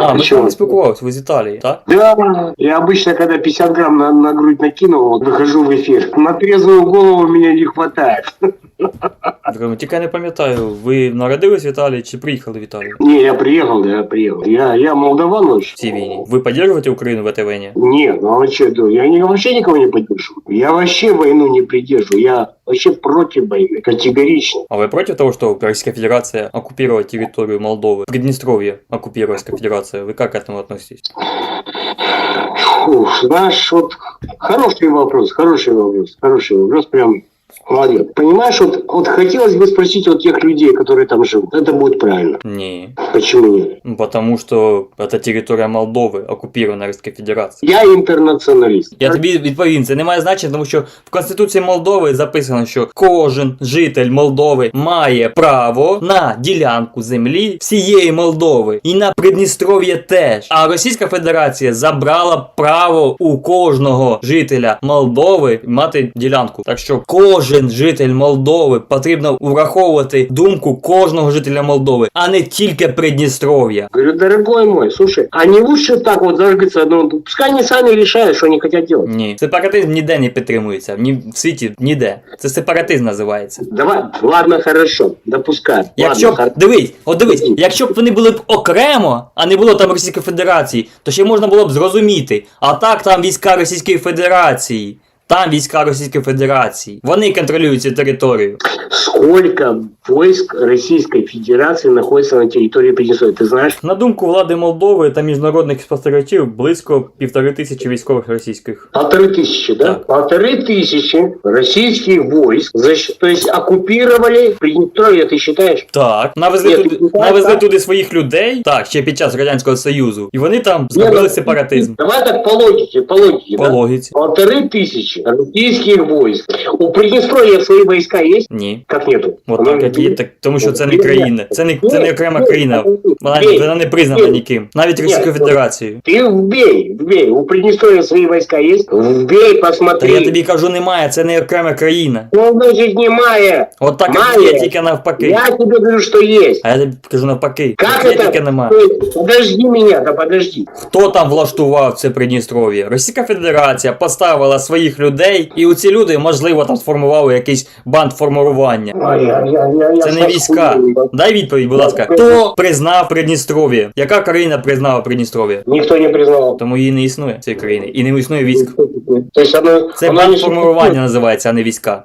А, ми з Чего? вами спілкувалися, ви з Італії, так? Да, я обычно, когда 50 грамм на, на грудь накинул, вот, выхожу в эфир. На трезвую голову меня не хватает. Друге, Тільки я не пам'ятаю, ви народились в Італії чи приїхали в Італію Не, я приехал, я приехал. Я, я молдаван в вообще. цій війні? Ви підтримуєте Україну в этой війні? Нет, ну а что, я не, вообще никого не поддерживаю. Я вообще войну не придерживаю. Я вообще против войны, категорично. А вы против того, что Российская Федерация оккупировала территорию Молдовы? Приднестровье оккупирует Российская Федерация. Вы как к этому относитесь? Фу, знаешь, вот хороший вопрос, хороший вопрос, хороший вопрос, прям молодец. Понимаешь, вот, вот хотелось бы спросить вот тех людей, которые там живут. Это будет правильно. Не. Почему нет? Ну, Потому что это территория Молдовы, оккупирована Российской Федерацией. Я интернационалист. Я тобі відповім, це не має значення, тому що в Конституції Молдови записано, що кожен житель Молдови має право на ділянку землі всієї Молдови і на Придністров'я теж. А Російська Федерація забрала право у кожного жителя Молдови мати ділянку. Так що кожен житель Молдови потрібно враховувати думку кожного жителя Молдови, а не тільки Придністров'я. Говорю, дорогой мой, слушай, а не лучше так вот зажгаться, ну, пускай они сами решают, что они хотят делать. Ні, сепаратизм ніде не підтримується. Ні в світі ніде. Це сепаратизм називається. Давай, ладно, хорошо, допускай. Якщо ладно, б хор- дивись, от дивись, якщо б вони були б окремо, а не було там Російської Федерації, то ще можна було б зрозуміти. А так там війська Російської Федерації. Там війська Російської Федерації. Вони контролюють цю територію Сколько войск Российской Федерации находится на территории Приднестровья, ты знаешь? На думку влади Молдови та міжнародних спостерігачів, близько півтори тисячі військових російських. Полторы тысячи, да? Так. Полторы тысячи российских войск, защ- то есть оккупировали Приднестровье, ты считаешь? Так, навезли Ні, туди, ти знаєш, навезли так? туди своїх людей, так, ще під час Радянського Союзу. І вони там Не, зробили ну, сепаратизм. Давай так по логике, по логике, По да? логіці. Полторы тысячи российских войск. У Приднестровья свои войска есть? Ні. Как нету? От так як є, так тому що це не країна. Це не це не окрема країна. Вона, вона не признана ніким. Навіть. Російською Федерацією. Ты вбей, вбей. У Приднестровья свои войска есть? Вбей, Та я тобі кажу, немає, це не окрема країна. Ну, значит, не Майя. От так як є, тільки навпаки. Я тебе говорю, что есть. А я тобі кажу навпаки. Как Є это? тільки немає. Подожди меня, да подожди. Хто там влаштував це Придністров'я? Російська Федерація поставила своїх людей, і оці люди, можливо, там сформували якийсь банд формування. Ой, я, я, я, я Це не війська. Дай відповідь, будь ласка. Хто признав Придністров'я? Яка країна признала Придністров'я? Ніхто не признав. Тому її не існує цієї країни. І не існує військ. Це формування називається, а не війська.